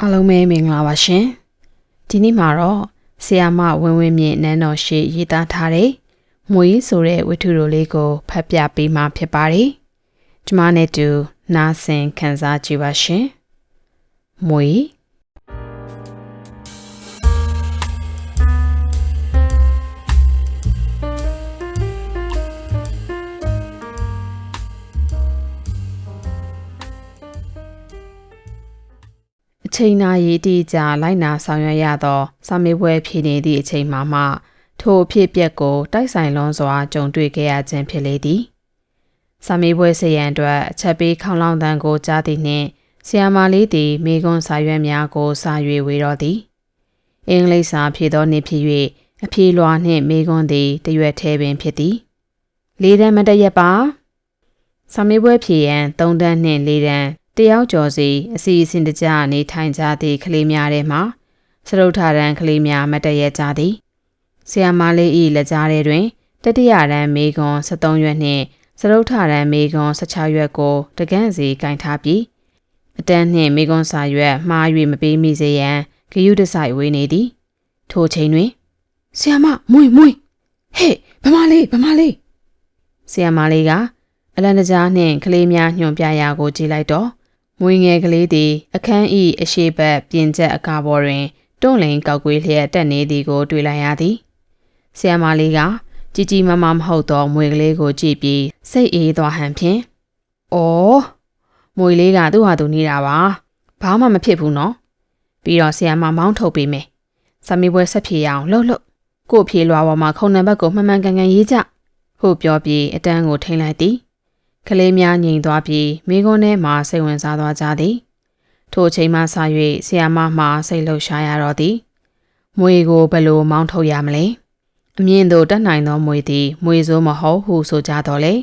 အားလုံးပဲမင်္ဂလာပါရှင်ဒီနေ့မှာတော့ဆီယာမဝင်းဝင်းမြင့်နန်းတော်ရှိရေးသားထားတဲ့မွေးဆိုတဲ့ဝတ္ထုတော်လေးကိုဖတ်ပြပေးမှာဖြစ်ပါတယ်ဒီမှာနဲ့တူနားဆင်ခံစားကြည့်ပါရှင်မွေး ချိန်နာရီအတိအကျလိုက်နာဆောင်ရွက်ရသောစာမေးပွဲဖြေနေသည့်အချိန်မှာမှထိုအဖြစ်အပျက်ကိုတိုက်ဆိုင်လွန်စွာကြုံတွေ့ခဲ့ရခြင်းဖြစ်လေသည်စာမေးပွဲစရန်အတွက်အချက်ပေးခေါင်းလောင်းတန်းကိုကြားသည်နှင့်ဆီယာမာလေးသည်မိကွန်းစာရွက်များကိုစာ၍ဝေတော်သည်အင်္ဂလိပ်စာဖြေသောနေ့ဖြစ်၍အဖြေလွှာနှင့်မိကွန်းသည်တရွက်သေးပင်ဖြစ်သည်လေးတန်းမတရက်ပါစာမေးပွဲဖြေရန်၃တန်းနှင့်၄တန်း တယောက်ကျော်စီအစီအစဉ်တကျနေထိုင်ကြသည့်ကလေးများထဲမှစရုပ်ထရန်ကလေးများမတည့်ရကြသည်ဆီယမလေးဤလက်ကြားထဲတွင်တတိယရန်မေကွန်73ရွက်နှင့်စရုပ်ထရန်မေကွန်16ရွက်ကိုတကန့်စီကင်ထားပြီးအတန်းနှင့်မေကွန်စာရွက်မှား၍မပေးမိစေရန်ဂယုတဆိုင်ဝေးနေသည်ထိုချိန်တွင်ဆီယမမွေမွေဟေးဗမာလေးဗမာလေးဆီယမလေးကအလန်တကြားနှင့်ကလေးများညွန်ပြရာကိုကြည့်လိုက်တော့ မွေငယ်ကလေးသည် အခန်းဤအရှိဘက်ပြင်ချက်အကားပေါ်တွင်တွန့်လင်ကောက်ကွေးလျက်တက်နေသည်ကို တွေ့လိုက်ရသည်။ဆီယမလေးကကြီးကြီးမားမားမဟုတ်သောမွေကလေးကိုကြည့်ပြီးစိတ်အေးသွားဟန်ဖြင့်။အော်မွေလေးကသူ့ဟာသူနေတာပါ။ဘာမှမဖြစ်ဘူးနော်။ပြီးတော့ဆီယမမောင်းထုတ်ပေးမယ်။စမီပွဲဆက်ဖြေရအောင်လှုပ်လှုပ်ကို့ဖြေလွာပေါ်မှာခုံနံဘတ်ကိုမှန်မှန်ကန်ကန်ရေးကြ။ဟုတ်ပြောပြီးအတန်းကိုထိန်လိုက်သည်။ ကလေးများငြိမ်သွားပြီးမိကုန်းထဲမှစိတ်ဝင်စားသွားကြသည်ထိုအချိန်မှစ၍ဆီယာမမှစိတ်လှုပ်ရှားရတော့သည်မွေကိုဘယ်လိုမောင်းထုတ်ရမလဲအမြင့်တို့တက်နိုင်သောမွေသည်မွေစိုးမဟုတ်ဟုဆိုကြတော့လေ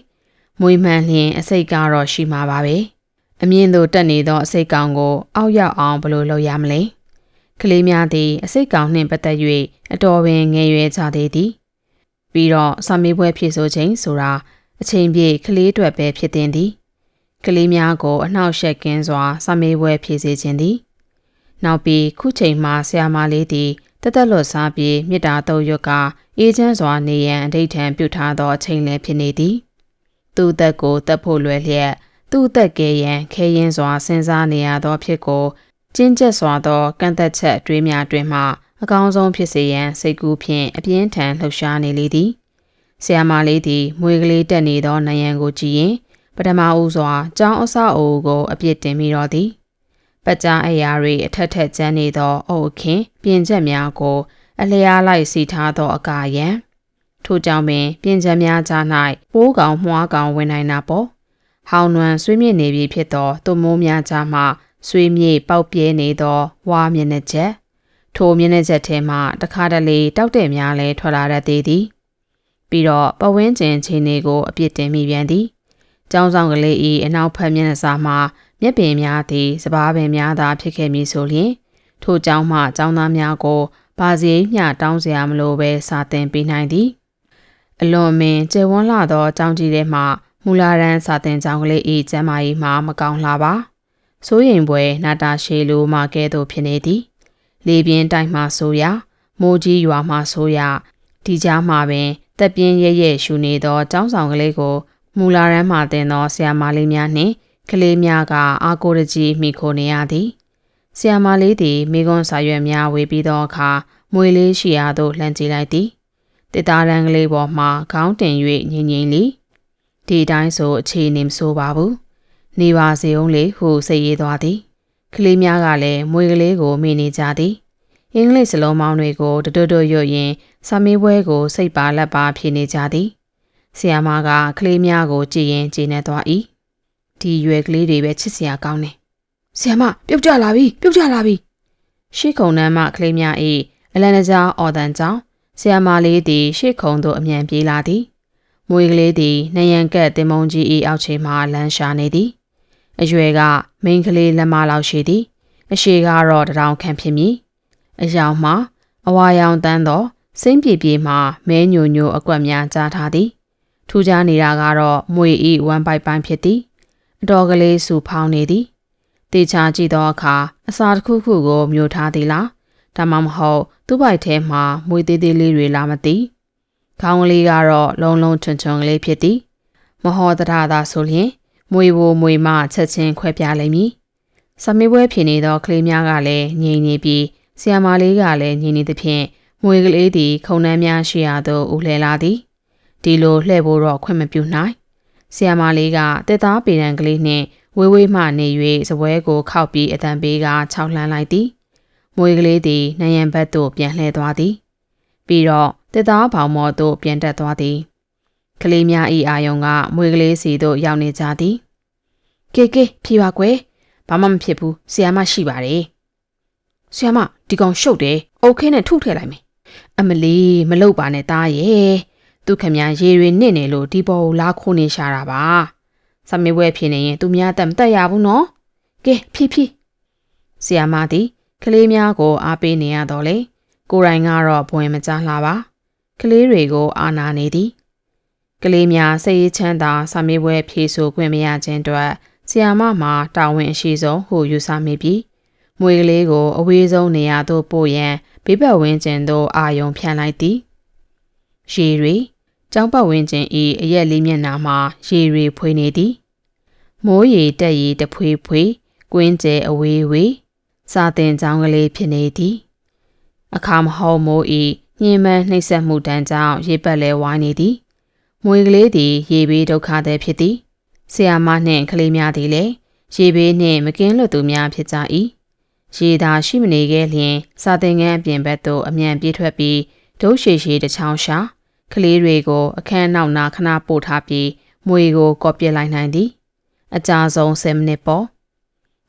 မွေမှန်လျင်အစိတ်ကတော့ရှိမှာပါပဲအမြင့်တို့တက်နေသောအစိတ်ကောင်ကို အောက်ရောက်အောင်ဘယ်လိုလုပ်ရမလဲကလေးများသည်အစိတ်ကောင်နှင့်ပတ်သက်၍အတော်ပင်ငယ်ရွယ်ကြသေးသည်ပြီးတော့စာမေးပွဲဖြေဆိုခြင်းဆိုတာ အချိန်ပြည့်ကလေးအတွက်ပဲဖြစ်တင်သည်ကလေးများကိုအနှောက်အယှက်ကင်းစွာစမေးပွဲဖြေစေခြင်းသည် နောက်ပြီးခုချိန်မှာဆရာမလေးသည်တက်တက်လွတ်စားပြီးမြစ်တာတုပ်ရွက်ကအေးချမ်းစွာနေရန်အဋိဌံပြုထားသောအချိန်လည်းဖြစ်နေသည်သူ့သက်ကိုတက်ဖို့လွယ်လျက်သူ့သက်ကဲရန်ခဲရင်စွာစဉ်းစားနေရသောဖြစ်ကိုကျဉ်ကျက်စွာသောကန့်သက်ချက်တွေးများတွင်မှအကောင်းဆုံးဖြစ်စေရန်စိတ်ကူးဖြင့်အပြင်းထန်လှုပ်ရှားနေလေသည် ဆရာမလေးသည်မွေကလေးတက်နေသောနယံကိုကြည့်ရင် ပထမဦးစွာကျောင်းအဆောက်အဦကိုအပြစ်တင်ပြီးတော့သည်ပကြားအရာတွေအထက်ထက်ကျန်းနေသောအုပ်အခင်းပြင်ချက်များကို အလျားလိုက်စီထားသောအကာရန်ထို့ကြောင့်ပင်ပြင်ချက်များကြား၌ပိုးကောင်မွှားကောင်ဝင်နိုင်တာပေါ့ဟောင်းနွမ်းဆွေးမြေ့နေပြီဖြစ်သောသူမိုးများကြားမှဆွေးမြေ့ပေါက်ပြဲနေသောဝါမျက်နှာချက်ထိုမျက်နှာချက်ထဲမှတခါတလေတောက်တဲ့များလဲထွက်လာတတ်သေးသည် ပြီးတော့ပဝင်းကျင်ခြေနေကိုအပြစ်တင်မိပြန်သည်ကျောင်းဆောင်ကလေးဤအနောက်ဖက်မျက်နှာစာမှာမျက်ပင်များသည်စပားပင်များသာဖြစ်ခဲ့မည်ဆိုလျှင်ထိုကျောင်းမှကျောင်းသားများကိုဘာစီမျှတောင်းစရာမလိုပဲစာသင်ပေးနိုင်သည်အလွန်မင်းကျေဝန်းလာသောကျောင်းကြီးထဲမှမူလာရန်စာသင်ကျောင်းကလေးဤကျမ်းမာရေးမှာမကောင်းလာပါစိုးရင်ပွဲနာတာရှေလိုမှကဲ့သို့ဖြစ်နေသည်လေပြင်းတိုက်မှဆိုရမိုးကြီးရွာမှဆိုရဒီကြားမှာပင် တက်ပြင်းရဲရဲရှူနေသောကျောင်းဆောင်ကလေးကိုမူလာရန်မှတင်သောဆရာမလေးများနှင့်ကလေးများကအာကိုရကြီးမိခိုနေရသည်ဆရာမလေးသည်မိကွန်းစာရွက်များဝေပြီးသောအခါမွေလေးရှိရာသို့လှမ်းကြည့်လိုက်သည်တစ်သားရန်ကလေးပေါ်မှခေါင်းတင်၍ငြိမ်ငြိမ်လီဒီတိုင်းဆိုအခြေအနေမဆိုးပါဘူးနေပါစေအောင်လေဟုစိတ်ရည်သွားသည်ကလေးများကလည်းမွေကလေးကိုမိနေကြသည် အင်္ဂလိပ်စလုံးမောင်းတွေကိုတတွတ်တွတ်ရွတ်ရင်စာမေးပွဲကိုစိတ်ပါလက်ပါဖြေနေကြသည်ဆီယာမကကလေးများကိုကြည်ရင်ကြည်နေသွား၏ဒီရွယ်ကလေးတွေပဲချစ်စရာကောင်းတယ်ဆီယာမပြုတ်ကြလာပြီပြုတ်ကြလာပြီရှေ့ခုံနှမ်းမှကလေးများ၏အလန်တကြားအော်တန်ကြောင့်ဆီယာမလေးသည်ရှေ့ခုံသို့အမြန်ပြေးလာသည်မွေကလေးသည်နှယံကက်တင်မုံကြီး၏အောက်ခြေမှလမ်းရှာနေသည်အရွယ်ကမိန်းကလေးလက်မလောက်ရှိသည်အရှိကတော့တရောင်ခန့်ဖြစ်မည် အယောင်မှာအဝါရောင်တန်းသောစိမ့်ပြေပြေမှမဲညိုညိုအကွက်များကြားထားသည်ထူးခြားနေတာကတော့မွေဤဝမ်ပိုက်ပိုင်းဖြစ်သည်အတော်ကလေးစူဖောင်းနေသည်တေချာကြည့်သောအခါအစာတစ်ခုခုကိုမျိုးထားသည်လားဒါမှမဟုတ်သူ့ဘိုက်ထဲမှာမွေသေးသေးလေးတွေလာမသိခေါင်းကလေးကတော့လုံးလုံးချွန်ချွန်ကလေးဖြစ်သည်မဟောတရသာဆိုလျင်မွေဘိုမွေမချက်ချင်းခွဲပြလိုက်မည်စမေးပွဲဖြစ်နေသောကလေးများကလည်းငြိမ်နေပြီး ဆီယမာလေးကလည်းငြိမ်နေသဖြင့်မွေကလေးသည်ခုံနှမ်းများရှိရာသို့ဦးလှဲလာသည်ဒီလိုလှဲ့ဖို့တော့ခွင့်မပြုနိုင်ဆီယမာလေးကတက်သားပေရန်ကလေးနှင့်ဝေးဝေးမှနေ၍စပွဲကိုခောက်ပြီးအတန်ပေးကခြောက်လှမ်းလိုက်သည်မွေကလေးသည်နယံဘက်သို့ပြန်လှည့်သွားသည် ပြီးတော့တက်သားဘောင်မော်သို့ပြန်တက်သွားသည်ကလေးများဤအာယုံကမွေကလေးစီသို့ရောက်နေကြသည်ကဲကဲဖြေပါကွယ်ဘာမှမဖြစ်ဘူးဆီယမရှိပါတယ် ဆရာမဒီကောင်ရှုပ်တယ်အုတ်ခင်းနဲ့ထုထည့်လိုက်မယ်အမလီမလုပ်ပါနဲ့သားရဲ့သူခင်ဗျာရေတွေနစ်နေလို့ဒီဘောကိုလာခိုးနေရှာတာပါဆမေဝဲဖြစ်နေရင်သူများတက်မတက်ရဘူးနော်ကဲဖြည်းဖြည်းဆရာမသည်ကလေးများကိုအားပေးနေရတော့လေကိုရိုင်းကတော့ဘဝင်မကြားလှပါကလေးတွေကိုအာနာနေသည်ကလေးများစိတ်ရချမ်းသာဆမေဝဲဖြေဆိုခွင့်မရခြင်းအတွက်ဆီယာမမှာတာဝန်အရှိဆုံးဟုယူဆမိပြီး မွေကလေးကိုအဝေးဆုံးနေရာသို့ပို့ရန်ဘေးဘက်ဝင်းကျင်သို့အာယုံဖြန့်လိုက်သည်ရေရီကျောင်းပတ်ဝင်းကျင်ဤအရက်လေးမျက်နှာမှာရေရီဖွေနေသည်မိုးရေတက်ရီတဖွေဖွေကွင်းကျဲအဝေးဝေးစာတင်ကျောင်းကလေးဖြစ်နေသည်အခါမဟုတ်မိုးဤညင်မန်းနှိပ်စက်မှုတန်းကြောင့်ရေပတ်လဲဝိုင်းနေသည်မွေကလေးသည်ရေဘေးဒုက္ခသည်ဖြစ်သည်ဆရာမနှင့်ကလေးများသည်လည်းရေဘေးနှင့်မကင်းလွတ်သူများဖြစ်ကြ၏ ရေသာရှိမနေခဲ့လျင် စာသင်ခန်းအပြင်ဘက်သို့အမြန်ပြေးထွက်ပြီးဒုရှည်ရှည်တစ်ချောင်းရှာကလေးတွေကို အခန်းနောက်နာခဏပို့ထားပြီးမွေကိုကော့ပြစ်လိုက်နိုင်သည် အကြဆုံး10မိနစ်ပေါ့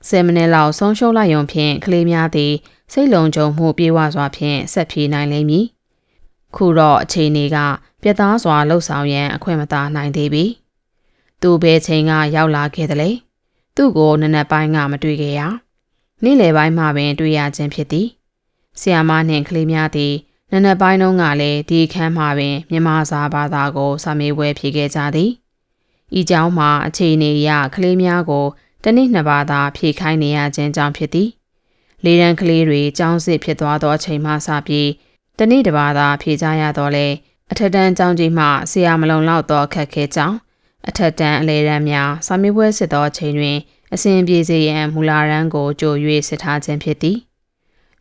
10မိနစ်လောက်ဆုံးရှုံးလိုက်ရုံဖြင့်ကလေးများသည် စိတ်လုံးကြုံမှုပြေဝစွာဖြင့်ဆက်ပြေးနိုင်လိမ့်မည်ခုတော့အခြေအနေကပြတ်သားစွာလှုပ်ဆောင်ရန်အခွင့်မသာနိုင်သေးပြီသူဘယ်ချိန်ကရောက်လာခဲ့သလဲသူ့ကိုနနက်ပိုင်းကမတွေ့ခဲ့ရ နေ့လယ်ပိုင်းမှပင်တွေ့ရခြင်းဖြစ်သည်ဆီယာမနှင့်ကလေးများသည်နနက်ပိုင်းတုန်းကလည်းဒီခန်းမှာပင်မြန်မာစာဘာသာကိုစာမေးပွဲဖြေခဲ့ကြသည်ဤကြောင်းမှာအခြေအနေအရကလေးများကိုတနည်းနှစ်ပါးသာဖြေခိုင်းနေရခြင်းကြောင့်ဖြစ်သည်လေးရန်ကလေးတွေကျောင်းစစ်ဖြစ်သွားသောအချိန်မှစပြီးတနည်းတစ်ပါးသာဖြေကြရတော့လေအထက်တန်းကျောင်းကြီးမှဆရာမလုံလောက်သောအခက်ခဲကြောင့်အထက်တန်းအလေရန်များစာမေးပွဲစစ်သောအချိန်တွင် အစဉ်ပြေစေရန်မူလာရန်ကိုကြို၍စစ်ထားခြင်းဖြစ်သည်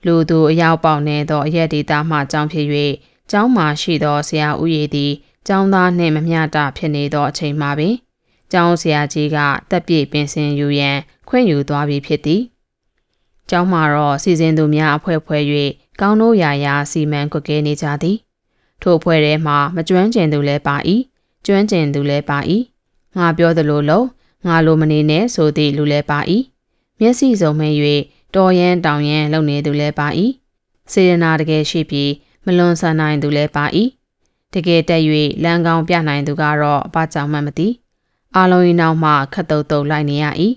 လူသူအရောက်ပေါက်နေသောအရက်ဒေတာမှကြောင်းဖြစ်၍ကျောင်းမှာရှိသောဆရာဦးရည်သည်ကျောင်းသားနှင့်မမျှတဖြစ်နေသောအချိန်မှာပင်ကျောင်းဆရာကြီးကတက်ပြည့်ပင်စင်ယူရန်ခွင့်ယူသွားပြီဖြစ်သည်ကျောင်းမှာတော့စီစဉ်သူများအဖွဲ့ဖွဲ့၍ကောင်းတို့ရာရာစီမံကွက်ကဲနေကြသည်ထို့အဖွဲ့ထဲမှာမကျွမ်းကျင်သူလည်းပါ၏ကျွမ်းကျင်သူလည်းပါ၏ငါပြောသလိုလို့ ငါလိုမနေနဲ့ဆိုသည့်လူလည်းပါ၏မျက်စိစုံမှ၍တော်ရန်တောင်ရန်လုံနေသူလည်းပါ၏စေရနာတကယ်ရှိပြီးမလွန်ဆန်နိုင်သူလည်းပါ၏တကယ်တက်၍လမ်းကောင်းပြနိုင်သူကတော့ဘာကြောင့်မှမသိအာလုံးရင်နောက်မှခတ်တုတ်တုတ်လိုက်နေရ၏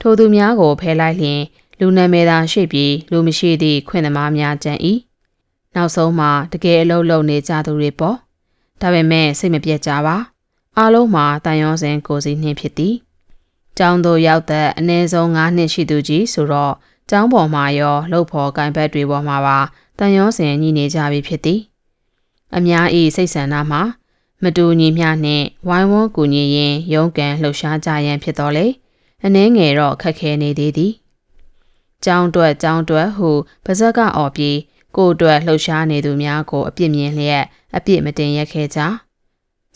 ထိုသူများကိုဖယ်လိုက်လျင်လူနာမည်သာရှိပြီးလူမရှိသည့်ခွင့်သမားများကြံ၏နောက်ဆုံးမှာတကယ်အလုပ်လုပ်နေကြသူတွေပေါ့ဒါပေမဲ့စိတ်မပြတ်ကြပါ အားလုံးမှာတန်ရောစင်ကိုစီနှင်းဖြစ်သည်ကျောင်းသို့ရောက်တဲ့အနည်းဆုံး9နှစ်ရှိသူကြီးဆိုတော့ကျောင်းပေါ်မှာရောလှုပ်ဖော်ကင်ဘက်တွေပေါ်မှာပါတန်ရောစင်ညီနေကြပြီဖြစ်သည်အများဤစိတ်ဆန္ဒမှာမတူညီမျှနှင့်ဝိုင်းဝန်းကူညီရင်ရုန်းကန်လှုပ်ရှားကြရန်ဖြစ်တော်လေအနှင်းငယ်တော့ခက်ခဲနေသေးသည်ကျောင်းတွက်ကျောင်းတွက်ဟုပါဇက်ကအော်ပြီးကိုအတွက်လှုပ်ရှားနေသူများကိုအပြစ်မြင်လျက်အပြစ်မတင်ရက်ခဲ့ကြ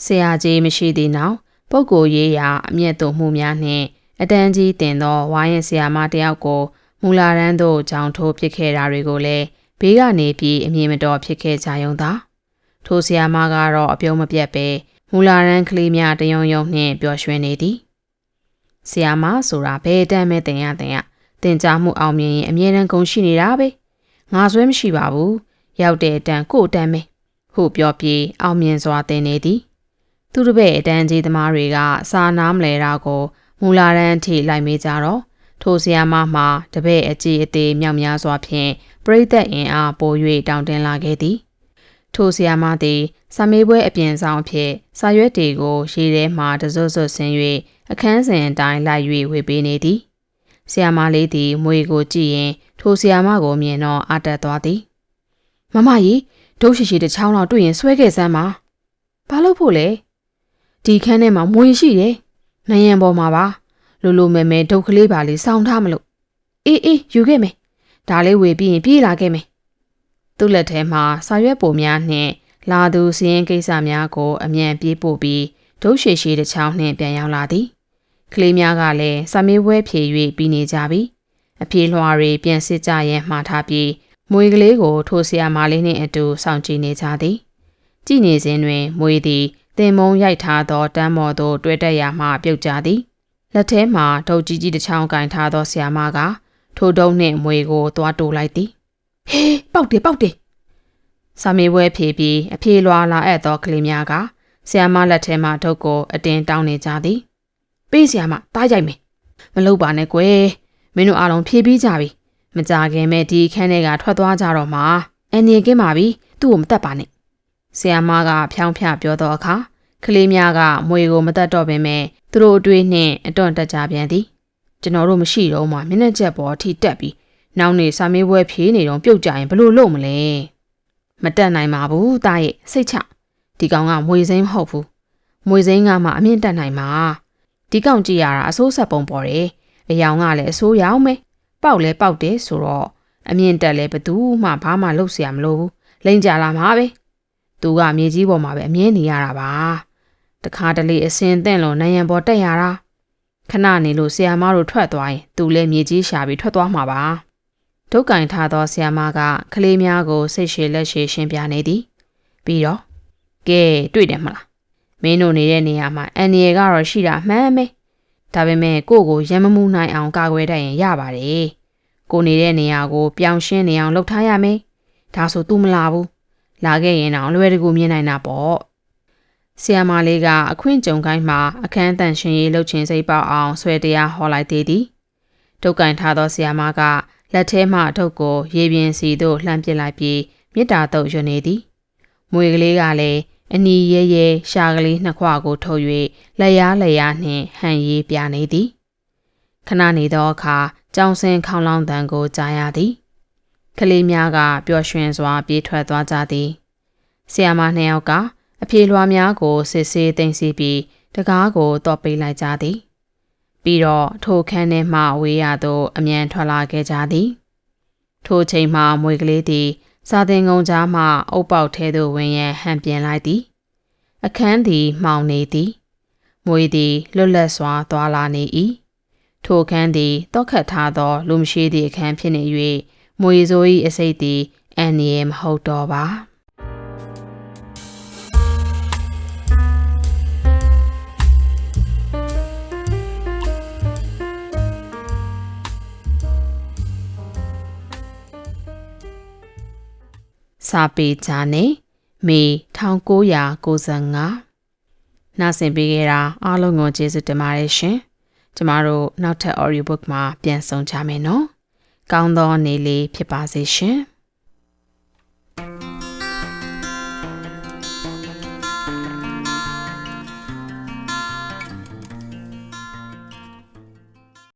ဆရာကြီးမရှိသည့်နောက်ပုပ်ကိုရေးရာအမျက်တုံမှုများနှင့်အတန်းကြီးတင်သောဝိုင်းရင်ဆရာမတယောက်ကိုမူလာရန်သို့ကြောင်ထိုးပစ်ခဲ့တာတွေကိုလည်းဘေးကနေပြီးအမြင်မတော်ဖြစ်ခဲ့ကြယုံသာထိုဆရာမကတော့အပြုံးမပြတ်ပဲမူလာရန်ကလေးများတယုံယုံနှင့်ပျော်ရွှင်နေသည်ဆရာမဆိုတာဘယ်တမ်းမဲတင်ရတင်ရတင်ကြားမှုအောင်မြင်ရင်အမြဲတမ်းဂုဏ်ရှိနေတာပဲငါဆွဲမရှိပါဘူးရောက်တဲ့အတန်ကို့တမ်းမဲဟုပြောပြီးအောင်မြင်စွာတင်နေသည် သူတပည့်အတန်းကြီးသမားတွေကစာနာမလဲတာကိုမူလာရန်ထိလိုက်မေးကြတော့ထိုဆီယာမမှာတပည့်အကြီးအသေးမြောက်များစွာဖြင့်ပရိသတ်အင်အားပို၍တောင်းတင်လာခဲ့သည်ထိုဆီယာမသည်စာမေးပွဲအပြင်ဆောင်အဖြစ်စာရွက်တွေကိုရေထဲမှတစွတ်စွတ်ဆင်း၍အခန်းစဉ်အတိုင်းလိုက်၍ဝေပေးနေသည်ဆီယာမလေးသည်မွေကိုကြည့်ရင် ထိုဆီယာမကိုမြင်တော့အတက်သွားသည်မမကြီးဒုရှိရှိတစ်ချောင်းလောက်တွေ့ရင်ဆွဲခဲ့စမ်းပါဘာလို့ဖို့လဲ ဒီခန်းထဲမှာမွေရှိတယ်နယံပေါ်မှာပါလိုလိုမဲမဲဒုတ်ကလေးပါလေးစောင်းထားမလို့အေးအေးယူခဲ့မယ်ဒါလေးဝေပြီးရင်ပြေးလာခဲ့မယ်သူ့လက်ထဲမှာစာရွက်ပုံများနှင့်လာသူစီရင်ကိစ္စများကိုအမြန်ပြေးပို့ပြီးဒုရှိရှိတစ်ချောင်းနှင့်ပြန်ရောက်လာသည်ကလေးများကလည်းစာမေးပွဲဖြေ၍ပြီးနေကြပြီအပြေလွှာတွေပြန်စစ်ကြရန်မှားထားပြီးမွေကလေးကိုထိုဆရာမလေးနှင့်အတူစောင့်ကြည့်နေကြသည်ကြည့်နေစဉ်တွင်မွေသည် တင်မုံရိုက်ထားသောတမ်းမော်သို့တွေ့တက်ရာမှပြုတ်ကျသည်လက်ထဲမှဒုတ်ကြီးကြီးတစ်ချောင်းကင်ထားသောဆရာမကထိုဒုံနှင့်မွေကိုသွားတိုးလိုက်သည်ဟေးပေါက်တယ်ပေါက်တယ်စာမေးပွဲဖြေပြီးအပြေလွှာလာအပ်သောကလေးများကဆရာမလက်ထဲမှဒုတ်ကိုအတင်းတောင်းနေကြသည်ပေးဆရာမတားရိုက်မယ်မလုပ်ပါနဲ့ကွယ်မင်းတို့အားလုံးဖြေပြီးကြပြီမကြခင်မဲ့ဒီခန်းထဲကထွက်သွားကြတော့မှအန်နေကင်းပါပြီသူ့ကိုမတတ်ပါနဲ့ ဆီယာမကဖြောင်းဖြပြောသောအခါကလေးများကမွေကိုမတတ်တော့ပင်မဲ့သူတို့အတွေ့နှင့်အတွန့်တက်ကြပြန်သည်ကျွန်တော်တို့မရှိတော့မှမျက်နှာချက်ပေါ်ထိတက်ပြီးနောက်နေစာမေးပွဲဖြေနေတော့ပြုတ်ကြရင်ဘလို့လုပ်မလဲမတက်နိုင်ပါဘူးတားရဲ့စိတ်ချဒီကောင်ကမွေစိမ်းမဟုတ်ဘူးမွေစိမ်းကမှအမြင့်တက်နိုင်မှာဒီကောင်ကြည့်ရတာအစိုးဆက်ပုံပေါ်တယ်အယောင်ကလည်းအစိုးရောင်းပဲပေါက်လဲပေါက်တယ်ဆိုတော့အမြင့်တက်လဲဘသူမှဘာမှလုပ်စရာမလိုဘူးလိမ့်ကြလာမှာပဲ သူကမြေကြီးပေါ်မှာပဲအမြင်နေရတာပါတခါတလေအစင်သင့်လို့နိုင်ရန်ပေါ်တက်ရတာခဏနေလို့ဆီယာမတို့ထွက်သွားရင်သူလည်းမြေကြီးရှာပြီးထွက်သွားမှာပါဒုက္ကင်ထားသောဆီယာမကကလေးများကိုစိတ်ရှည်လက်ရှည်ရှင်းပြနေသည်ပြီးတော့ကဲတွေ့တယ်မလားမင်းတို့နေတဲ့နေရာမှာအန်နီရကတော့ရှိတာမှန်ပဲဒါပေမဲ့ကိုကိုရံမမှုနိုင်အောင်ကာကွယ်တတ်ရင်ရပါတယ်ကိုနေတဲ့နေရာကိုပြောင်းရှင်းနေအောင်လုပ်ထားရမယ်ဒါဆို तू မလာဘူး လာခဲ့ရင်တော့လွယ်တကူမြင်နိုင်တာပေါ့ဆီယမလေးကအခွင့်ကြုံကိုင်းမှာအခန်းတန်ရှင်ရေးလှုပ်ချင်စိတ်ပေါက်အောင်ဆွဲတရားဟောလိုက်သေးသည်တုတ်ကင်ထားသောဆီယမကလက်ထဲမှအထုပ်ကိုရေပြင်စီသို့လှမ်းပစ်လိုက်ပြီးမြစ်တာတုပ်ရွနေသည်မွေကလေးကလည်းအနီရဲရဲရှာကလေးနှစ်ခွကိုထုတ်၍လက်ရားလက်ရားနှင့်ဟန်ရေးပြနေသည်ခဏနေသောအခါကြောင်စင်ခေါင်းလောင်းတန်ကိုကြားရသည် ကလေးများကပျော်ရွှင်စွာပြေးထွက်သွားကြသည်ဆီယာမနှစ်ယောက်ကအပြေလွှာများကိုစစ်ဆေးသိမ်းဆည်းပြီးတကားကိုတော့ပိတ်လိုက်ကြသည် ပြီးတော့ထိုခန်းထဲမှဝေးရသို့အမြန်ထွက်လာခဲ့ကြသည် ထိုချိန်မှမွေကလေးသည်စာသင်ကုန်းကြားမှအုပ်ပေါက်ထဲသို့ဝင်ရန်ဟန်ပြင်လိုက်သည် အခန်းသည်မှောင်နေသည်မွေသည်လွတ်လပ်စွာသွာလာနေ၏ထိုခန်းသည်တောက်ခတ်ထားသောလူမရှိသည့်အခန်းဖြစ်နေ၍ မွေစိုး၏အစိတ်သည်အန်နီယမဟုတ်တော့ပါစာပေချာနေမေ1995နားဆင်ပေးခဲ့တာအားလုံးကိုကျေးဇူးတင်ပါတယ်ရှင်ကျမတို့နောက်ထပ် audiobook မှာပြန်ဆောင်ကြမယ်နော် ကောင်းသောနေ့လေးဖြစ်ပါစေရှင်